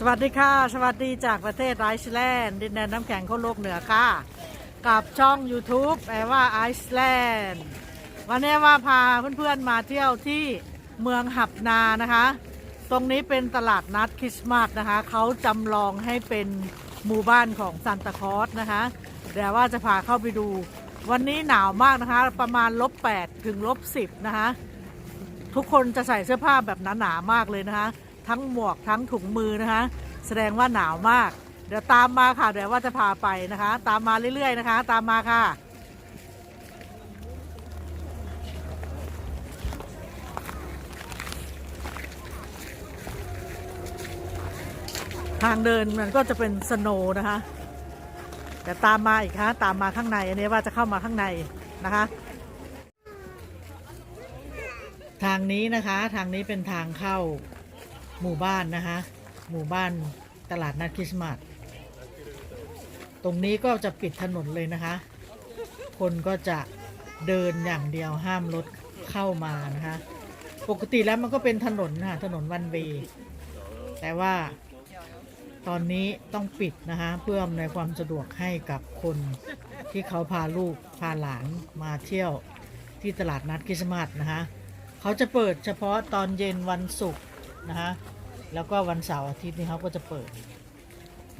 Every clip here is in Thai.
สวัสดีค่ะ สวัสดีจากประเทศไอซ์แลนด์ดินแดนน้ำแข็งขั้วโลกเหนือค่ะ กับช่อง YouTube แปลว่าไอซ์แลนด์วันนี้ว่าพาเพื่อนๆมาเที่ยวที่เมืองหับนานะคะ ตรงนี้เป็นตลาดนัดคริสต์มาสนะคะ เขาจำลองให้เป็นหมู่บ้านของซานตาคลอสนะคะเดี๋ยวว่าจะพาเข้าไปดู วันนี้หนาวมากนะคะ ประมาณลบ8ถึงลบ10นะคะ ทุกคนจะใส่เสื้อผ้าแบบหนาๆมากเลยนะคะ ทั้งหมวกทั้งถุงมือนะคะ แสดงว่าหนาวมาก เดี๋ยวตามมาค่ะเดี๋ยวว่าจะพาไปนะคะ ตามมาเรื่อยๆนะคะ ตามมาค่ะทางเดินมันก็จะเป็นสโนนะคะแต่ตามมาอีกค่ะตามมาข้างในอันนี้ว่าจะเข้ามาข้างในนะคะ ทางนี้นะคะทางนี้เป็นทางเข้า หมู่บ้านนะคะหมู่บ้านตลาดนัดคริสต์มาสตรงนี้ก็จะปิดถนนเลยนะคะ คนก็จะเดินอย่างเดียวห้ามรถเข้ามานะคะ ปกติแล้วมันก็เป็นถนนค่ะถนนวันเวแต่ว่าตอนนี้ต้องปิดนะคะเพื่ออำนวยความสะดวกให้กับคนที่เขาพาลูกพาหลานมาเที่ยวที่ตลาดนัดคริสต์มาสนะคะ เขาจะเปิดเฉพาะตอนเย็นวันศุกร์นะฮะ แล้วก็วันเสาร์อาทิตย์นี่เขาก็จะเปิด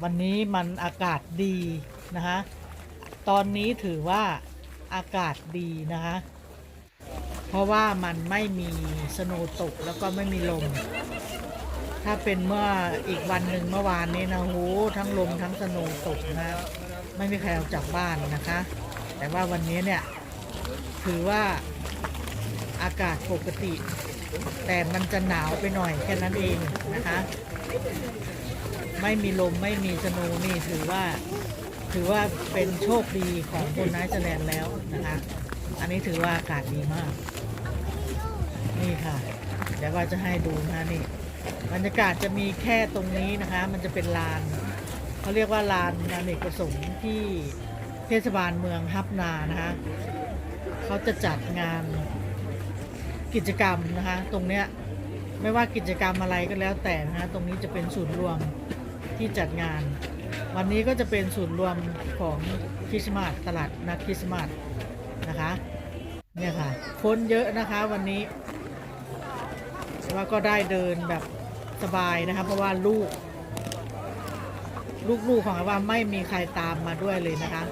วันนี้มันอากาศดีนะคะตอนนี้ถือว่าอากาศดีนะคะเพราะว่ามันไม่มีสโนว์ตกแล้วก็ไม่มีลม ถ้าเป็นเมื่ออีกวันหนึ่งเมื่อวานนี้นะโหทั้งลมทั้งสโนว์ตกนะไม่มีใครออกจากบ้านนะคะ แต่ว่าวันนี้เนี่ยถือว่าอากาศปกติ แต่มันจะหนาวไปหน่อยแค่นั้นเองนะคะ ไม่มีลมไม่มีสนว์นี่ถือว่า ถือว่าเป็นโชคดีของคนไนท์แลนด์แล้วนะคะ อันนี้ถือว่าอากาศดีมาก นี่ค่ะ เดี๋ยวว่าจะให้ดูนะคะนี่บรรยากาศจะมีแค่ตรงนี้นะคะ มันจะเป็นลานเขาเรียกว่าลานอเนกประสงค์ที่เทศบาลเมืองฮับนานะคะเขาจะจัดงาน กิจกรรมนะคะ ตรงเนี้ยไม่ว่ากิจกรรมอะไรก็แล้วแต่นะคะตรงนี้จะเป็นศูนย์รวมที่จัดงาน วันนี้ก็จะเป็นศูนย์รวมของคริสต์มาสตลาดนัดคริสต์มาสนะคะเนี่ยค่ะคนเยอะนะคะวันนี้ว่าก็ได้เดินแบบสบายนะคะเพราะว่าลูก ลูกๆของอาว่าไม่มีใครตามมาด้วยเลยนะคะ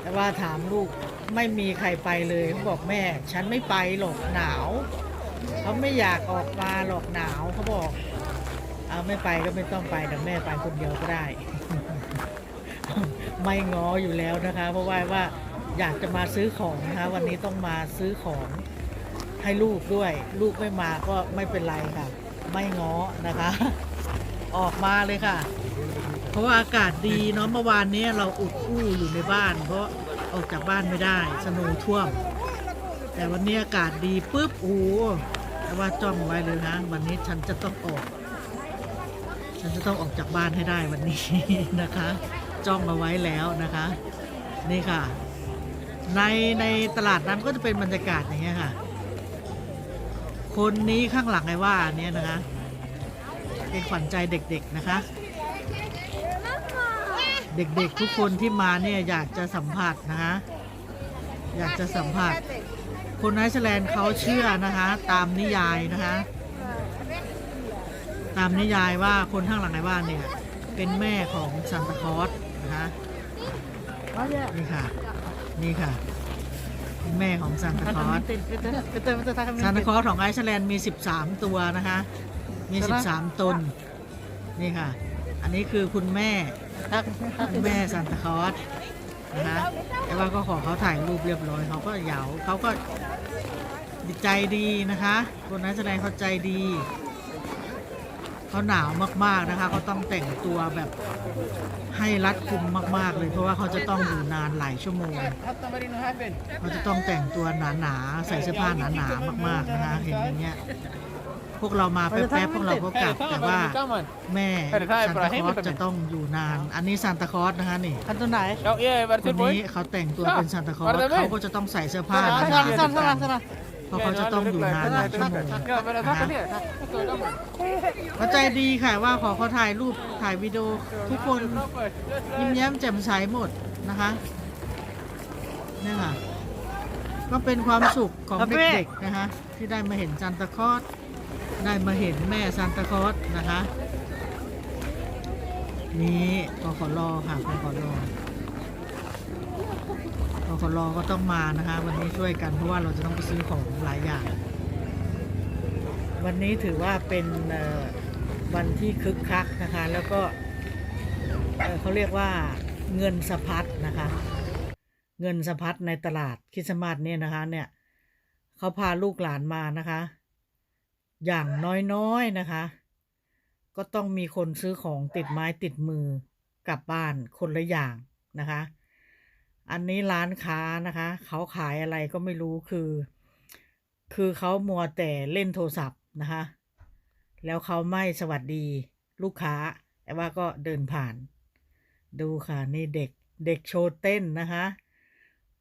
แต่ว่าถามลูก ไม่มีใครไปเลยเขาบอกแม่ ฉันไม่ไปหรอกหนาวเขาไม่อยากออกมาหรอกหนาวเขาบอก เอาไม่ไปก็ไม่ต้องไปแต่แม่ไปคนเดียวก็ได้ ไม่ง้ออยู่แล้วนะคะ เพราะว่าว่าอยากจะมาซื้อของนะคะ วันนี้ต้องมาซื้อของให้ลูกด้วย ลูกไม่มาก็ไม่เป็นไรค่ะ ไม่ง้อนะคะ ออกมาเลยค่ะ เพราะว่าอากาศดีเนาะเมื่อวานนี้เราอุดอู้อยู่ในบ้าน เพราะ ออกจากบ้านไม่ได้ สนว์ท่วม แต่วันนี้อากาศดีปุ๊บโอ้แต่ว่าจ้องไว้เลยนะ วันนี้ฉันจะต้องออก ฉันจะต้องออกจากบ้านให้ได้วันนี้นะคะ จ้องเอาไว้แล้วนะคะ นี่ค่ะ ในในตลาดนั้นก็จะเป็นบรรยากาศอย่างเงี้ยค่ะ คนนี้ข้างหลังไอ้ว่าเนี่ยนะคะ เป็นขวัญใจเด็กๆนะคะ เด็กๆทุกคนที่มาเนี่ยอยากจะสัมผัสนะคะอยากจะสัมผัส คนไอซ์แลนด์เขาเชื่อนะคะ ตามนิยายนะคะ ตามนิยายว่าคนข้างหลังในบ้านเนี่ย เป็นแม่ของซานตาคลอสนะคะนี่ค่ะ นี่ค่ะ แม่ของซานตาคลอสซานตาคลอสของไอซ์แลนด์มี 13 ตัวนะคะ มี 13 ตนนี่ค่ะ อันนี้คือคุณแม่ คุณแม่ซานตาคลอสนะคะแต่ว่าก็ขอเขาถ่ายรูปเรียบร้อยเขาก็เหยาเขาก็ดีใจดีนะคะ คนนั้นแสดงเขาใจดีเขาหนาวมากๆนะคะเขาต้องแต่งตัวแบบให้รัดกุมมาก ๆ เลยเพราะว่าเขาจะต้องอยู่นานหลายชั่วโมงเขาจะต้องแต่งตัวหนาๆใส่เสื้อผ้าหนาๆมาก ๆนะคะเห็นอย่างเงี้ย พวกเรามาแป๊บๆพวกเราก็กลับแต่ว่า แม่ซานตาคลอสจะต้องอยู่นาน อันนี้ซานตาคลอสนะคะนี่ Kan tu naik? Ja, iya, คน Bertil นี้ Boy. เขาแต่งตัวเป็นซานตาคลอสมาเลยเขาก็จะต้องใส่เสื้อผ้าห Sana, นา sana, ๆ sana, sana, sana. เพราะเขาจะต้องอยู่นานหลายชั่วโมง Ja, men det tackar ner. เขาใจดีค่ะว่าขอเขาถ่ายรูปถ่ายวิดีโอทุกคนยิ้มแย้มแจ่มใสหมดนะคะเนี่ยค่ะก็เป็นความสุขของเด็กๆนะคะที่ได้มาเห็นซานตาคลอส ได้มาเห็นแม่ซานตาคอสนะคะ นี่กขอรอค่ะกขอรอกขอรอก็ต้องมานะคะ วันนี้ช่วยกันเพราะว่าเราจะต้องไปซื้อของหลายอย่าง วันนี้ถือว่าเป็นวันที่คึกคักนะคะ แล้วก็เเขาเรียกว่าเงินสะพัดนะคะ เงินสะพัดในตลาดคริสต์มาสเนี่ยนะคะเนี่ยเขาพาลูกหลานมานะคะ อย่างน้อยๆนะคะ ก็ต้องมีคนซื้อของติดไม้ติดมือกลับบ้านคนละอย่างนะคะ อันนี้ร้านค้านะคะเขาขายอะไรก็ไม่รู้คือ คือเขามัวแต่เล่นโทรศัพท์นะคะ แล้วเขาไม่สวัสดีลูกค้า แต่ว่าก็เดินผ่าน ดูค่ะนี่เด็กเด็กโชว์เต้นนะคะ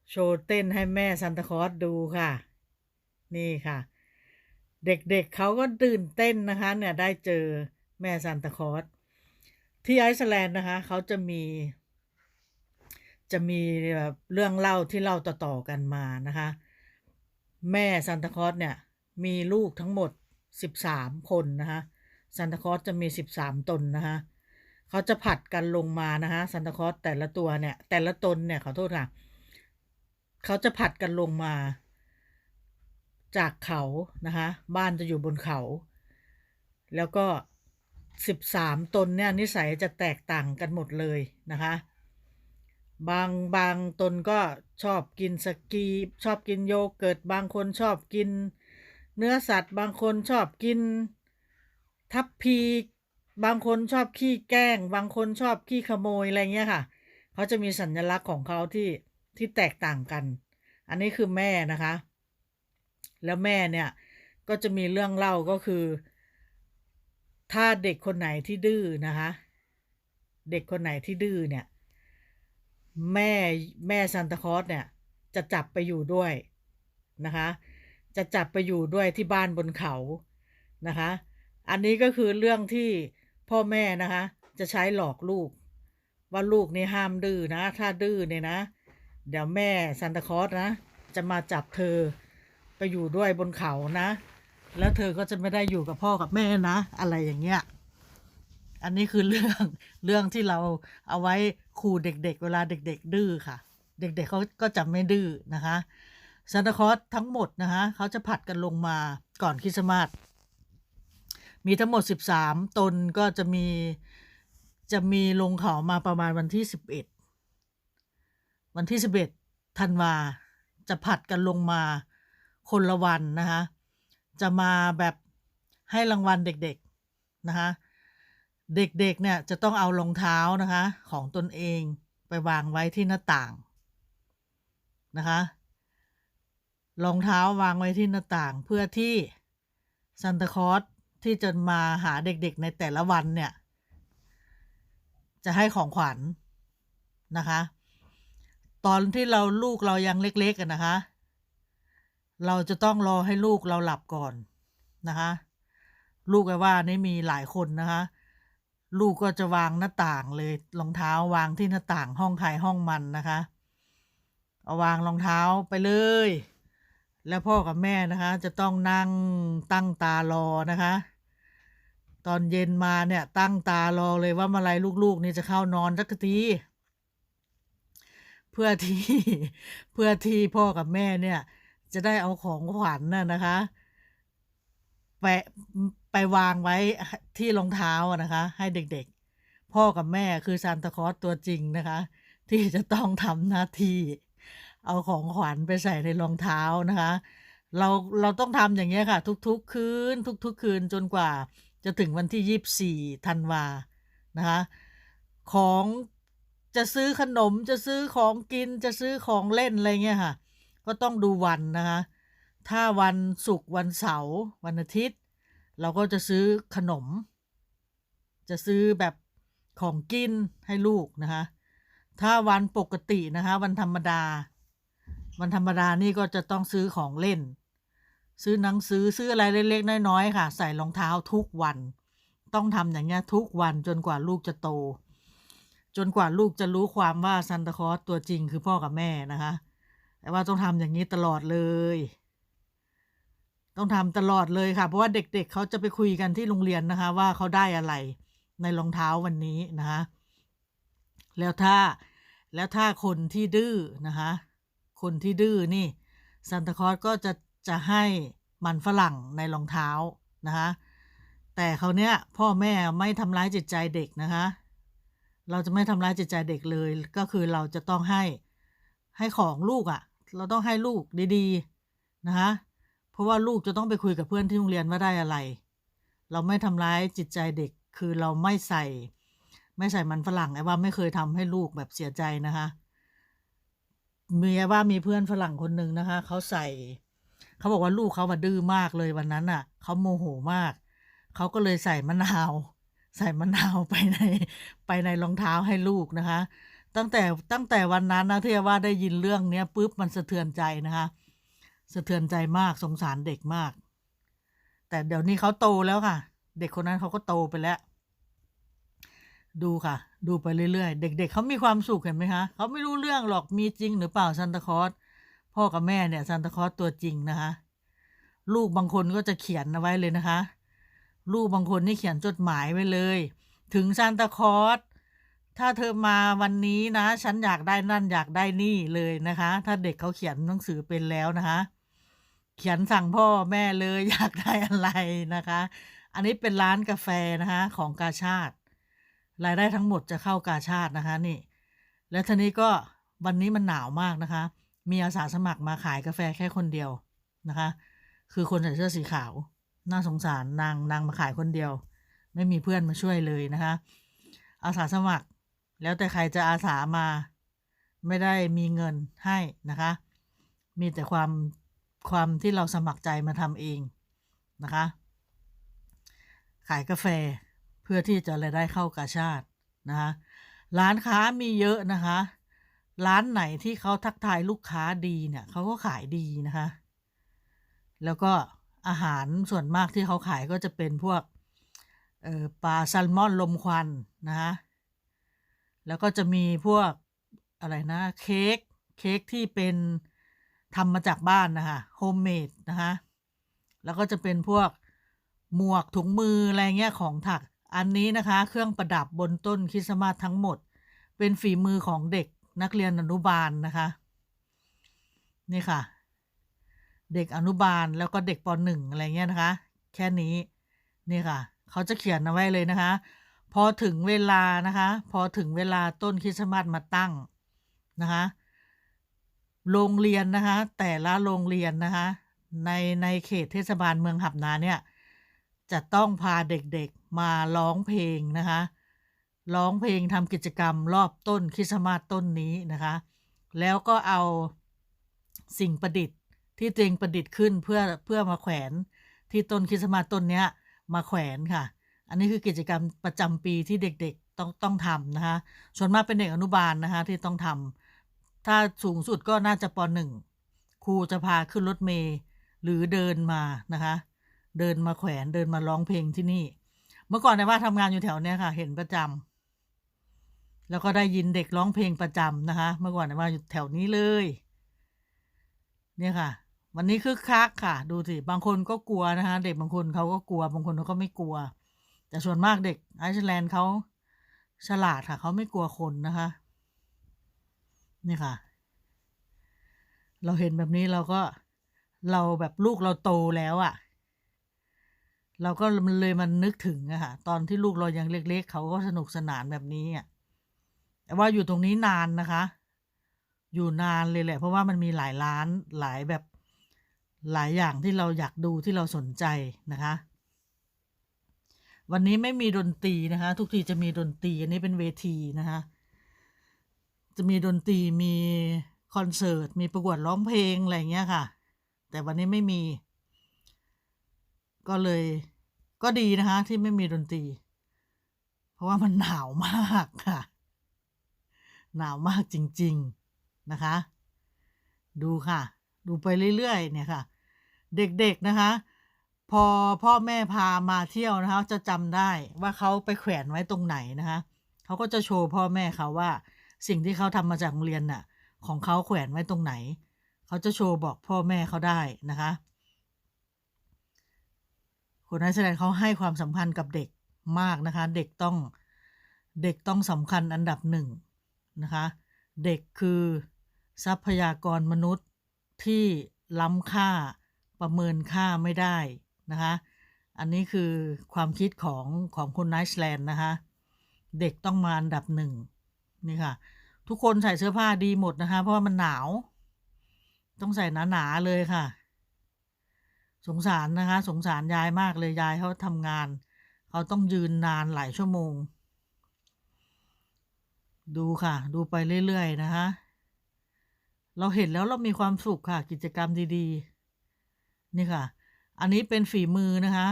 โชว์เต้นให้แม่ซันตาคลอสดูค่ะ นี่ค่ะ เด็กๆเเขาก็ตื่นเต้นนะคะเนี่ยได้เจอแม่ซันตาคอสที่ไอซ์แลนด์นะคะเขาจะมี จะมีแบบเรื่องเล่าที่เล่าต่อๆกันมานะคะ แม่ซันตาคอสเนี่ยมีลูกทั้งหมด 13 คนนะคะซันตาคอสจะมี 13 ตนนะคะเขาจะผัดกันลงมานะคะซันตาคอสแต่ละตัวเนี่ยแต่ละตนเนี่ยขอโทษค่ะเขาจะผัดกันลงมา จากเขานะคะบ้านจะอยู่บนเขา แล้วก็13ตนเนี่ยนิสัยจะแตกต่างกันหมดเลยนะคะบางบางตนก็ชอบกินสกีชอบกินโยเกิร์ตบางคนชอบกิน เนื้อสัตว์บางคนชอบกินทับพีบางคนชอบขี้แกล้ง บางคนชอบขี้ขโมยอะไรเงี้ยค่ะเขาจะมีสัญลักษณ์ของเขาที่ที่แตกต่างกัน อันนี้คือแม่นะคะ แล้วแม่เนี่ยก็จะมีเรื่องเล่าก็คือ ถ้าเด็กคนไหนที่ดื้อนะคะ เด็กคนไหนที่ดื้อเนี่ย แม่แม่ซานตาคอสเนี่ย จะจับไปอยู่ด้วยนะคะ จะจับไปอยู่ด้วยที่บ้านบนเขานะคะ อันนี้ก็คือเรื่องที่พ่อแม่นะคะ จะใช้หลอกลูก ว่าลูกนี่ห้ามดื้อนะ ถ้าดื้อเนี่ยนะ เดี๋ยวแม่ซานตาคอสนะ จะมาจับเธอ ไปอยู่ด้วยบนเขานะ แล้วเธอก็จะไม่ได้อยู่กับพ่อกับแม่นะ อะไรอย่างเงี้ย อันนี้คือเรื่องเรื่องที่เราเอาไว้ขู่เด็ก ๆ เวลาเด็ก ๆ ดื้อค่ะ เด็ก ๆเขาก็จะไม่ดื้อนะคะซานตาคอสทั้งหมดนะคะเขาจะผัดกันลงมาก่อนคริสต์มาสมีทั้งหมด 13 ตนก็จะมีจะมีลงเขามาประมาณวันที่ 11 วันที่ 11ธันวาจะผัดกันลงมา คนละวันนะคะจะมาแบบให้รางวัลเด็กๆนะคะเด็กๆเนี่ยจะต้องเอารองเท้านะคะของตนเองไปวางไว้ที่หน้าต่างนะคะรองเท้าวางไว้ที่หน้าต่างเพื่อที่ซันตาคลอสที่จะมาหาเด็กๆในแต่ละวันเนี่ยจะให้ของขวัญนะคะ ตอนที่เราลูกเรายังเล็กๆกันนะคะ เราจะต้องรอให้ลูกเราหลับก่อนนะคะ ลูกไอ้ว่านี่มีหลายคนนะคะ ลูกก็จะวางหน้าต่างเลยรองเท้าวางที่หน้าต่างห้องใครห้องมันนะคะ เอาวางรองเท้าไปเลย แล้วพ่อกับแม่นะคะ จะต้องนั่งตั้งตารอนะคะ ตอนเย็นมาเนี่ยตั้งตารอเลยว่าเมื่อไรลูกๆ นี่จะเข้านอนสักทีเพื่อที่เพื่อที่พ่อกับแม่เนี่ย จะได้เอาของขวัญน่ะนะคะไปไปวางไว้ที่รองเท้านะคะ ให้เด็กๆ พ่อกับแม่คือซานตาคลอสตัวจริงนะคะ ที่จะต้องทำหน้าที่ เอาของขวัญไปใส่ในรองเท้านะคะ เราเราต้องทำอย่างเงี้ยค่ะ ทุกๆคืน ทุกๆ คืนจนกว่าจะถึงวันที่ยี่สี่ธันวานะคะ ของจะซื้อขนมจะซื้อของกินจะซื้อของเล่นอะไรเงี้ยค่ะ ก็ต้องดูวันนะคะ ถ้าวันศุกร์วันเสาร์วันอาทิตย์ เราก็จะซื้อขนม จะซื้อแบบของกินให้ลูกนะคะ ถ้าวันปกตินะคะ วันธรรมดา วันธรรมดานี่ก็จะต้องซื้อของเล่น ซื้อหนังสือซื้ออะไรเล็กๆน้อยๆค่ะ ใส่รองเท้าทุกวัน ต้องทำอย่างเงี้ยทุกวันจนกว่าลูกจะโต จนกว่าลูกจะรู้ความว่าซันตาคลอสตัวจริงคือพ่อกับแม่นะคะ แต่ว่าต้องทำอย่างนี้ตลอดเลย ต้องทำตลอดเลยค่ะ เพราะว่าเด็กๆเขาจะไปคุยกันที่โรงเรียนนะคะ ว่าเขาได้อะไรในรองเท้าวันนี้นะคะแล้วถ้าแล้วถ้าคนที่ดื้อนะคะ คนที่ดื้อนี่ซันตาคอสก็จะจะให้มันฝรั่งในรองเท้านะคะแต่เขาเนี้ยพ่อแม่ไม่ทำร้ายจิตใจเด็กนะคะ เราจะไม่ทำร้ายจิตใจเด็กเลย ก็คือเราจะต้องให้ให้ของลูกอะ่ะ เราต้องให้ลูกดีๆนะคะเพราะว่าลูกจะต้องไปคุยกับเพื่อนที่โรงเรียนว่าได้อะไร เราไม่ทำร้ายจิตใจเด็กคือเราไม่ใส่ ไม่ใส่มันฝรั่งไอ้ว่าไม่เคยทำให้ลูกแบบเสียใจนะคะมีว่ามีเพื่อนฝรั่งคนหนึ่งนะคะเขาใส่เขาบอกว่าลูกเขามาดื้อมากเลยวันนั้นอะเขาโมโหมากเขาก็เลยใส่มะนาว ใส่มะนาวไปในไปในรองเท้าให้ลูกนะคะ ตั้งแต่ตั้งแต่วันนั้นนะที่ว่าได้ยินเรื่องเนี้ยปุ๊บมันสะเทือนใจนะคะสะเทือนใจมากสงสารเด็กมาก แต่เดี๋ยวนี้เขาโตแล้วค่ะ เด็กคนนั้นเขาก็โตไปแล้ว ดูค่ะ ดูไปเรื่อยๆ เด็กๆเขามีความสุขเห็นไหมคะเขาไม่รู้เรื่องหรอกมีจริงหรือเปล่าซันตาคอสพ่อกับแม่เนี่ยซันตาคอสตัวจริงนะคะ ลูกบางคนก็จะเขียนเอาไว้เลยนะคะ ลูกบางคนนี่เขียนจดหมายไว้เลย ถึงซานตาคอส ถ้าเธอมาวันนี้นะ ฉันอยากได้นั่นอยากได้นี่เลยนะคะ ถ้าเด็กเขาเขียนหนังสือเป็นแล้วนะคะ เขียนสั่งพ่อแม่เลยอยากได้อะไรนะคะ อันนี้เป็นร้านกาแฟนะคะ ของกาชาติรายได้ทั้งหมดจะเข้ากาชาตินะคะนี่ แล้วทีนี้ก็วันนี้มันหนาวมากนะคะ มีอาสาสมัครมาขายกาแฟแค่คนเดียวนะคะ คือคนใส่เสื้อสีขาว น่าสงสารนางนางมาขายคนเดียว ไม่มีเพื่อนมาช่วยเลยนะคะ อาสาสมัคร แล้วแต่ใครจะอาสามา ไม่ได้มีเงินให้นะคะ มีแต่ความความที่เราสมัครใจมาทำเองนะคะ ขายกาแฟเพื่อที่จะรายได้เข้ากาชาตินะคะร้านค้ามีเยอะนะคะ ร้านไหนที่เขาทักทายลูกค้าดีเนี่ยเขาก็ขายดีนะคะ แล้วก็อาหารส่วนมากที่เขาขายก็จะเป็นพวกปลาแซลมอนลมควันนะคะ แล้วก็จะมีพวกอะไรนะเค้กเค้กที่เป็นทำมาจากบ้านนะคะโฮมเมดนะคะแล้วก็จะเป็นพวกหมวกถุงมืออะไรเงี้ยของถักอันนี้นะคะเครื่องประดับบนต้นคริสต์มาสทั้งหมด เป็นฝีมือของเด็กนักเรียนอนุบาลนะคะนี่ค่ะ เด็กอนุบาลแล้วก็เด็กปหนึ่งอะไรเงี้ยนะคะ แค่นี้นี่ค่ะ เขาจะเขียนเอาไว้เลยนะคะ พอถึงเวลานะคะ พอถึงเวลาต้นคริสต์มาสมาตั้งนะคะโรงเรียนนะคะ แต่ละโรงเรียนนะคะ ในในเขตเทศบาลเมืองหับนาเนี่ยจะต้องพาเด็กๆมาร้องเพลงนะคะ ร้องเพลงทำกิจกรรมรอบต้นคริสต์มาสต้นนี้นะคะ แล้วก็เอาสิ่งประดิษฐ์ที่ตัวเองประดิษฐ์ขึ้นเพื่อเพื่อมาแขวนที่ต้นคริสต์มาสต้นเนี้ยมาแขวนค่ะ อันนี้คือกิจกรรมประจำปีที่เด็กๆต้องต้องทำนะคะส่วนมากเป็นเด็กอนุบาลนะคะที่ต้องทำถ้าสูงสุดก็น่าจะปหนึ่งครูจะพาขึ้นรถเมล์หรือเดินมานะคะ เดินมาแขวนเดินมาร้องเพลงที่นี่ เมื่อก่อนในว่าทำงานอยู่แถวเนี้ยค่ะ เห็นประจำแล้วก็ได้ยินเด็กร้องเพลงประจำนะคะ เมื่อก่อนในว่าอยู่แถวนี้เลย เนี่ยค่ะ วันนี้คึกคักค่ะ ดูสิบางคนก็กลัวนะคะ เด็กบางคนเขาก็กลัว บางคนเขาก็ไม่กลัว แต่ส่วนมากเด็กไอซ์แลนด์เขาฉลาดค่ะ เขาไม่กลัวคนนะคะ นี่ค่ะ เราเห็นแบบนี้เราก็เราแบบลูกเราโตแล้วอะ่ะ เราก็มันเลยมันนึกถึงอะค่ะ ตอนที่ลูกเรายังเล็ก ๆ เขาก็สนุกสนานแบบนี้อะแต่ว่าอยู่ตรงนี้นานนะคะ อยู่นานเลยแหละ เพราะว่ามันมีหลายร้านหลายแบบหลายอย่างที่เราอยากดูที่เราสนใจนะคะ วันนี้ไม่มีดนตรีนะคะ ทุกทีจะมีดนตรีอันนี้เป็นเวทีนะคะ จะมีดนตรีมีคอนเสิร์ตมีประกวดร้องเพลงอะไรเงี้ยค่ะ แต่วันนี้ไม่มี ก็เลยก็ดีนะคะ ที่ไม่มีดนตรี เพราะว่ามันหนาวมากค่ะ หนาวมากจริง ๆนะคะ ดูค่ะ ดูไปเรื่อยๆเนี่ยค่ะ เด็กๆนะคะ พอพ่อแม่พามาเที่ยวนะคะ จะจำได้ว่าเขาไปแขวนไว้ตรงไหนนะคะเขาก็จะโชว์พ่อแม่เขาว่า สิ่งที่เขาทำมาจากโรงเรียนน่ะ ของเขาแขวนไว้ตรงไหน เขาจะโชว์บอกพ่อแม่เขาได้นะคะคนไอซ์แลนด์เขาให้ความสำคัญกับเด็กมากนะคะ เด็กต้องเด็กต้องสำคัญอันดับหนึ่งนะคะ เด็กคือทรัพยากรมนุษย์ที่ล้ำค่าประเมินค่าไม่ได้ นะคะอันนี้คือความคิดของของคนไอซ์แลนด์นะคะเด็กต้องมาอันดับหนึ่งนี่ค่ะ ทุกคนใส่เสื้อผ้าดีหมดนะคะ เพราะว่ามันหนาว ต้องใส่หนาๆเลยค่ะ สงสารนะคะ สงสารยายมากเลยยายเขาทำงานเขาต้องยืนนานหลายชั่วโมง ดูค่ะ ดูไปเรื่อยๆนะคะเราเห็นแล้วเรามีความสุขค่ะ กิจกรรมดีๆ นี่ค่ะ อันนี้เป็นฝีมือนะคะ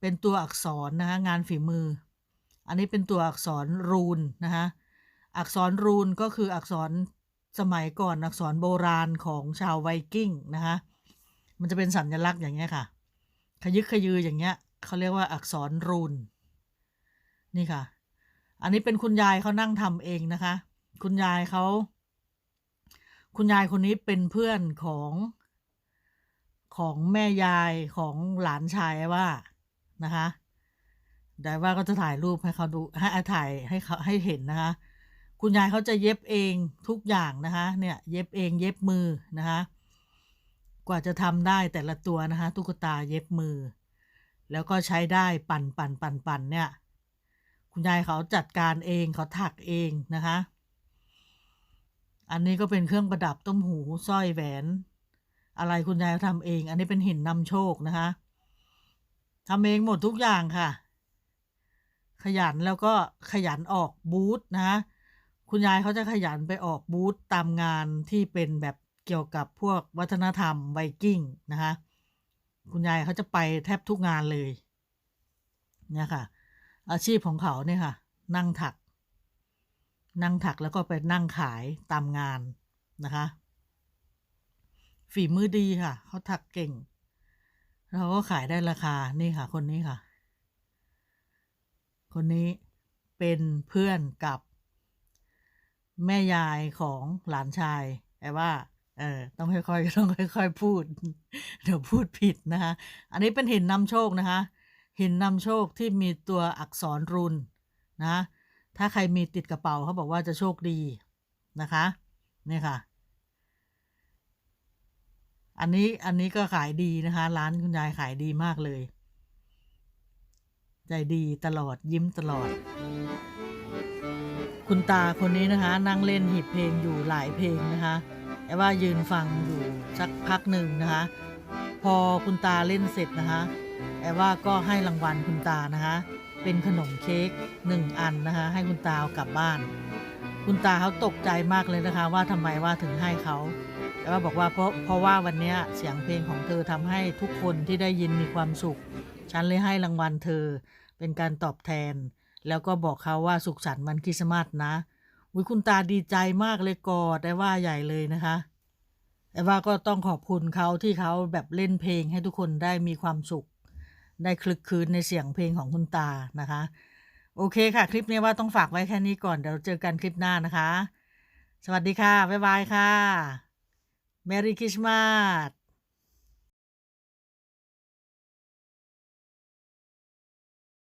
เป็นตัวอักษรนะคะงานฝีมือ อันนี้เป็นตัวอักษรรูนนะคะอักษรรูนก็คืออักษรสมัยก่อนอักษรโบราณของชาวไวกิ้งนะคะมันจะเป็นสัญลักษณ์อย่างเงี้ยค่ะ ขยึกขยืออย่างเงี้ยเขาเรียกว่าอักษรรูนนี่ค่ะ อันนี้เป็นคุณยายเขานั่งทำเองนะคะ คุณยายเขา คุณยายคนนี้เป็นเพื่อนของ ของแม่ยายของหลานชายว่านะคะแต่ว่าก็จะถ่ายรูปให้เขาดูให้ถ่ายให้เขาให้เห็นนะคะ คุณยายเขาจะเย็บเองทุกอย่างนะคะ เนี่ยเย็บเองเย็บมือนะคะ กว่าจะทำได้แต่ละตัวนะคะ ตุ๊กตาเย็บมือ แล้วก็ใช้ได้ปั่นปั่นปั่นปั่นเนี่ย คุณยายเขาจัดการเองเขาถักเองนะคะ อันนี้ก็เป็นเครื่องประดับต้มหูสร้อยแหวน อะไรคุณยายทำเอง อันนี้เป็นหินนำโชคนะคะทำเองหมดทุกอย่างค่ะ ขยันแล้วก็ขยันออกบูธนะะคุณยายเขาจะขยันไปออกบูธตามงานที่เป็นแบบเกี่ยวกับพวกวัฒนธรรมไวกิ้งนะคะคุณยายเขาจะไปแทบทุกงานเลยเนี่ยค่ะ อาชีพของเขาเนี่ยค่ะ นั่งถัก นั่งถักแล้วก็ไปนั่งขายตามงานนะคะ ฝีมือดีค่ะ เขาถักเก่ง เราก็ขายได้ราคา นี่ค่ะ คนนี้ค่ะ คนนี้เป็นเพื่อนกับ แม่ยายของหลานชาย แต่ว่า เออ ต้องค่อยๆ ต้องค่อย ๆ พูด เดี๋ยวพูดผิดนะคะ อันนี้เป็นหินนำโชคนะคะ หินนำโชคที่มีตัวอักษรรุนนะ ถ้าใครมีติดกระเป๋าเขาบอกว่าจะโชคดีนะคะ นี่ค่ะ อันนี้อันนี้ก็ขายดีนะคะ ร้านคุณยายขายดีมากเลย ใจดีตลอดยิ้มตลอด คุณตาคนนี้นะคะ นั่งเล่นหีบเพลงอยู่หลายเพลงนะคะแต่ว่ายืนฟังอยู่สักพักหนึ่งนะคะ พอคุณตาเล่นเสร็จนะคะแอบว่าก็ให้รางวัลคุณตานะคะ เป็นขนมเค้กหนึ่งอันนะคะ ให้คุณตาเอากลับบ้าน คุณตาเขาตกใจมากเลยนะคะ ว่าทำไมว่าถึงให้เขา แต่ว่าบอกว่าเพราะเพราะว่าวันนี้เสียงเพลงของเธอทำให้ทุกคนที่ได้ยินมีความสุข ฉันเลยให้รางวัลเธอเป็นการตอบแทน แล้วก็บอกเขาว่าสุขสันต์วันคริสต์มาสนะอุ้ยคุณตาดีใจมากเลยกอดได้ว่าใหญ่เลยนะคะ แต่ว่าก็ต้องขอบคุณเขาที่เขาแบบเล่นเพลงให้ทุกคนได้มีความสุข ได้คลึกคืนในเสียงเพลงของคุณตานะคะ โอเคค่ะ คลิปนี้ว่าต้องฝากไว้แค่นี้ก่อนเดี๋ยวเจอกันคลิปหน้านะคะ สวัสดีค่ะ บ๊ายบายค่ะ Merry Christmas